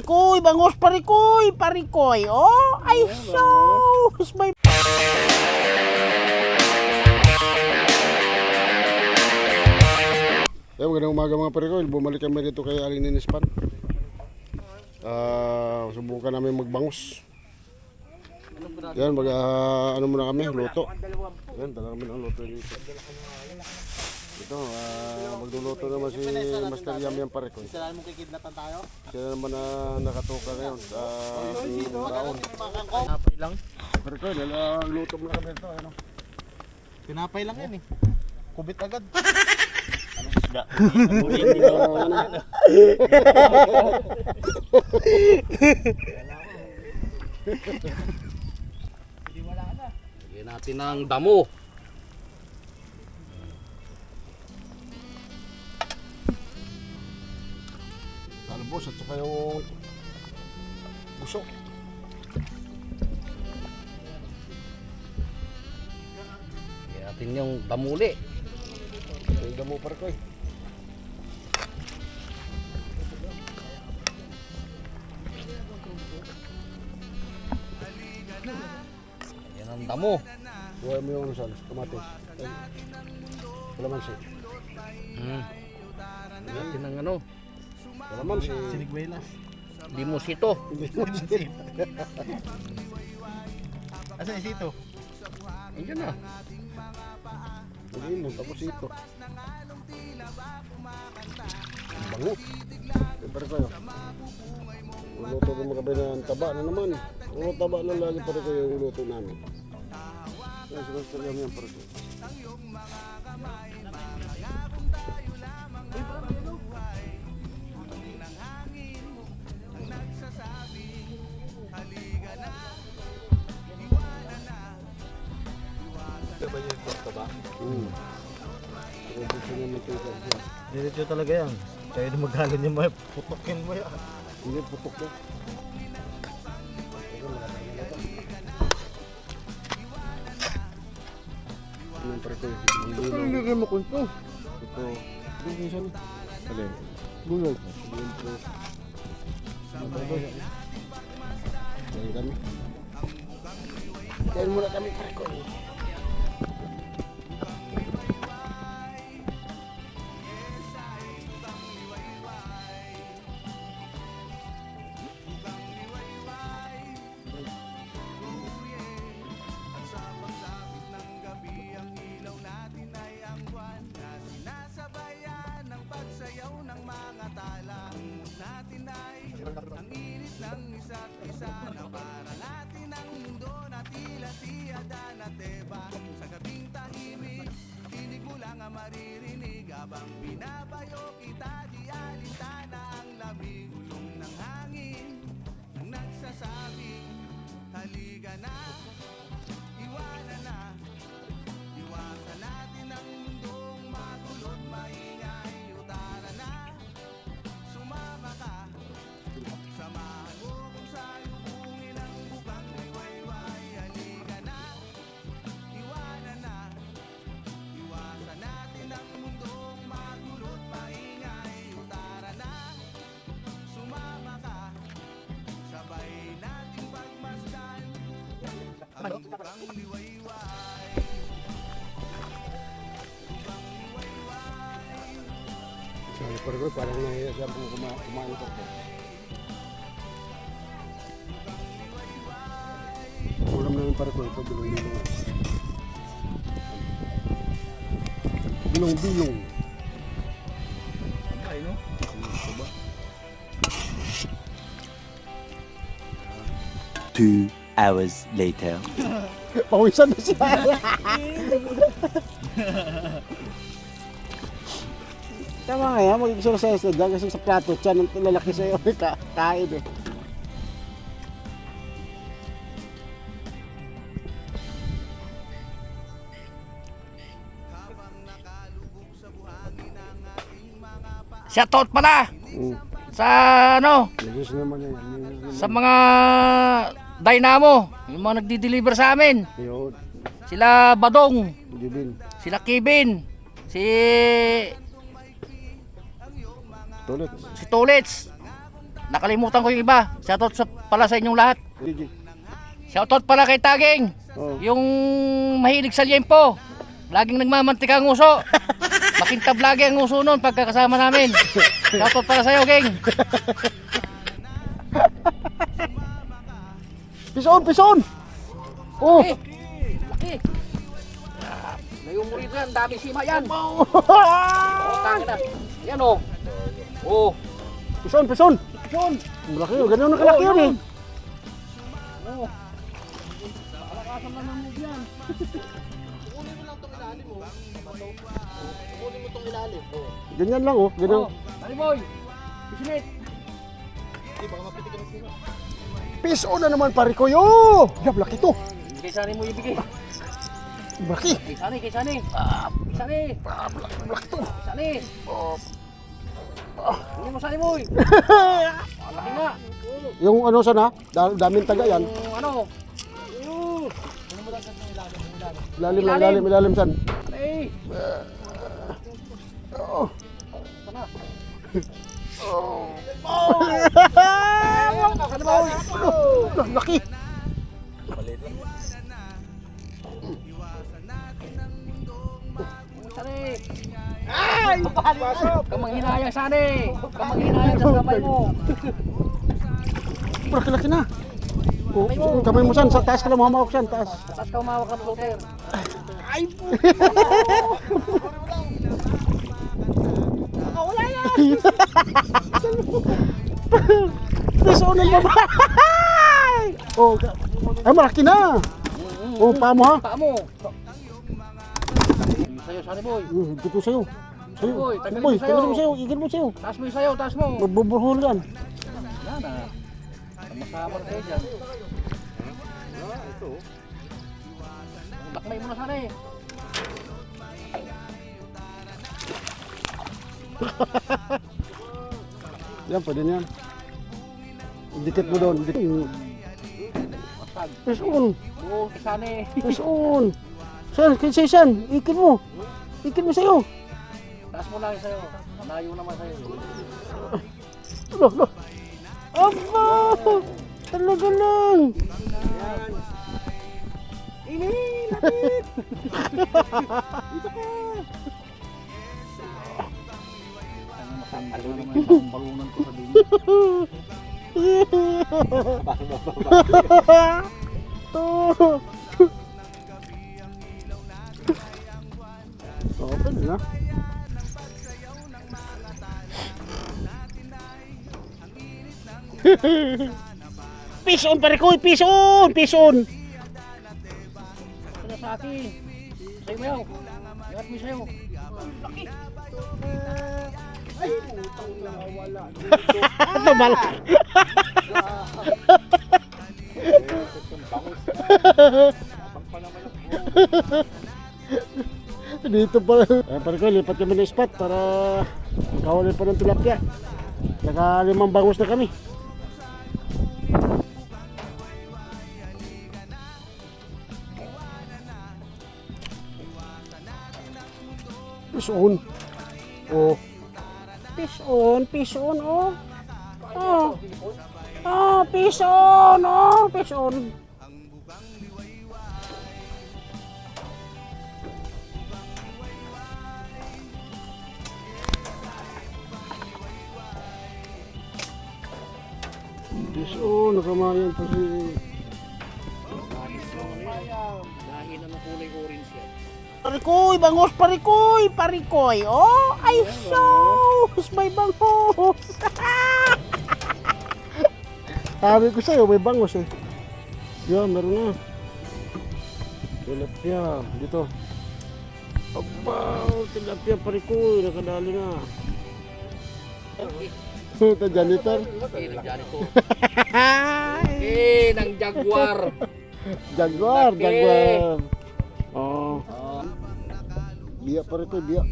parikoy, bangos parikoy, parikoy. Oh, ay so, may Eh, magandang umaga mga parikoy. Bumalik kami dito kay Aling Ninispan. Ah, subukan namin magbangus. Yan, mag ah, ano muna kami, luto. Yan, dala kami ng luto dito. Ito, ah, magluluto naman si Master Yam Yam Parikoy. Saan mo kikidnatan tayo? Siya naman na nakatuka ngayon sa taon. Tinapay lang. Parikoy, dala luto muna kami ito. Ano? Tinapay lang yan eh. Kubit agad. Lagyan natin ng damo. Talbos at saka yung busok. Lagyan natin yung damuli. Yung damo Parikoy. Lagyan ng damo. Buhay mo yung saan, kamatis. Kalamansi. Hmm. Natin ng ano, Kalamansi. Sinigwelas. limosito. Asan yung sito? Ayun na. Hindi mo, tapos ito. Ang Bango. Siyempre kayo. Luto ko mga ng taba na naman. Puro taba na lagi pa rin kayo yung luto namin. Yan, sinasal kami yan pa rin. Kaya gusto niya magtita siya. Diretso talaga yan. Kaya na magaling yung may putokin mo yan. Hindi, putok na. Ano yung parikoy? Ang Ito dulo. hindi kayo makunto. Ito. Ito yung isa na. Alin? Gulog. Yun po. Ano? Kaya kami. Kaya muna kami parikoy. Two hours later. Pawisan na siya. Tama nga yan, mag-exercise na dyan kasi sa plato, tiyan ang lalaki sa'yo, ka kain eh. Shoutout pala Mm. sa ano, sa mga Dynamo, yung mga nagdi-deliver sa amin. Yun. Sila Badong, Dibin. sila Kevin, si Tulit. si Tulits. nakalimutan ko yung iba. Shoutout sa, pala sa inyong lahat. Gigi. Shoutout pala kay Taging. Oh. Yung mahilig sa liempo. Laging nagmamantika ang uso. Makintab lagi ang uso noon pagkakasama namin. Shoutout para sa'yo, Geng. Pison, pison! Oh! Laki. Ah, Layo mo rito yan, dami sima yan. Oh, tangin na. Yan oh. Oh. Pison, pison! Pison! Malaki yun, ganun na kalaki yun eh. Ganyan lang oh, ganun. Oh. Mali boy. Bisimit. Pison na naman pare ko yo! Yab, laki to. Kay Sani mo ibigay. Laki. Kay Sani, kay Sani. Kay Sani. Laki to. Sani. Hindi mo Sani boy. Malaki nga. Yung ano sana, da- daming taga yan. Yung ano. Ilalim, lang, ilalim, ilalim san. Eh. Oh. Sana. Ano? Oh, laki. Ay! Kamang hinayang Sani. Kamang hinayang sa kamay mo. Laki, laki na. Oh, kamay mo san, sa taas ka lang mamawak san, taas. Tapos ka umawak ng floater. Pison na babae! Oh, ka- ay malaki na. Oh, paa mo ha. Paa mo. Sa'yo, Sani boy. Uh, Dito sa'yo. Sa'yo. Boy, tagalin mo sa'yo. tagalin mo sa'yo. Igil mo sa'yo. Taas mo yung sayo, taas mo. Magbubuhol yan. Yan ah. Sama-sama kayo dyan. Lakmay mo na sana eh. Yan, pwede na yan. Dikit mo doon. Dikit. Masag. Pison. Buong kisana eh. Pison. San, kasi san. Ikil mo. Ikil mo sa'yo. Taas mo lang sayo. Malayo naman sayo. Lo, lo. Aba! Talaga lang. Balunan ko sa dili. Pwede na. Pison pare ko, pison, pison. Ano sa akin? Sayo mo yaw. Ingat mo yung sayo. Ano bal? Dito pa. Eh, pare ko, lipat kami ng spot para makawali pa ng tilapia. Naka limang bangus na kami. Pison. Oh. Pison, pison, oh. Oh. Oh, pison, oh, pison. Pison, nakamayan pa si... Dahil na kulay orange yan. Parikoy, bangos, parikoy, parikoy. Oh, ay sus, may bangos. Sabi ko sa'yo, may bangos eh. Yan, meron na. Tilapia, dito. Aba, tilapia, parikoy, nakadali na. Ito, janitor. Nagdali ko. Eh, ng jaguar. Jaguar, Laki. jaguar. Oh, Ah, parikoy, biya.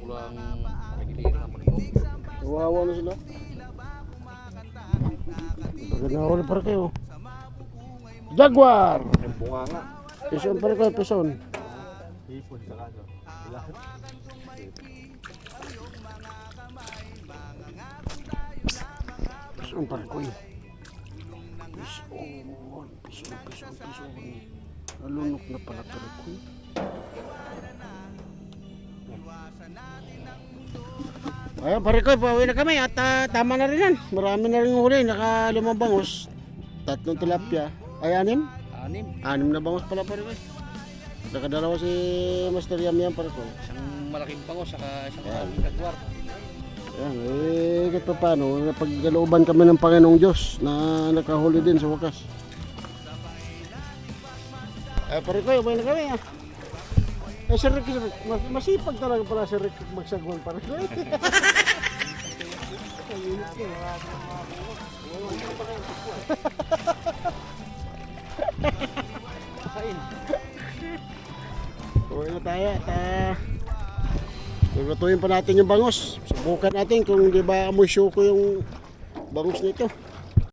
kulang nagiliran naman ko. Kawawa na sila. Maganda ako pa kayo. Jaguar! Bunga nga. Pison pa kayo, pison. Hipon sa kano. Pison. Pison pare ko eh. Pison, pison, pison, pison. Nalunok na pala pare ko eh. Ayan pare ko, pauwi na kami at ah, tama na rin yan. Marami na rin huli, naka limang bangus. Tatlong tilapia. Ay, anim? Anim. Anim na bangus pala pare ko eh. Nakadalawa si Master Yam yan pare ko. Isang malaking pangos, saka isang malaking kagwar. Ayan, eh, kahit pa paano, napagkalooban kami ng Panginoong Diyos na nakahuli din sa wakas. Eh, pare ko, may na kami ah. Eh, si Rick, mas, masipag talaga pala si Rick magsagwan pare ko. Uwi na tayo at ah, Lulutuin pa natin yung bangus. Subukan natin kung di ba amoy syuko yung bangus nito.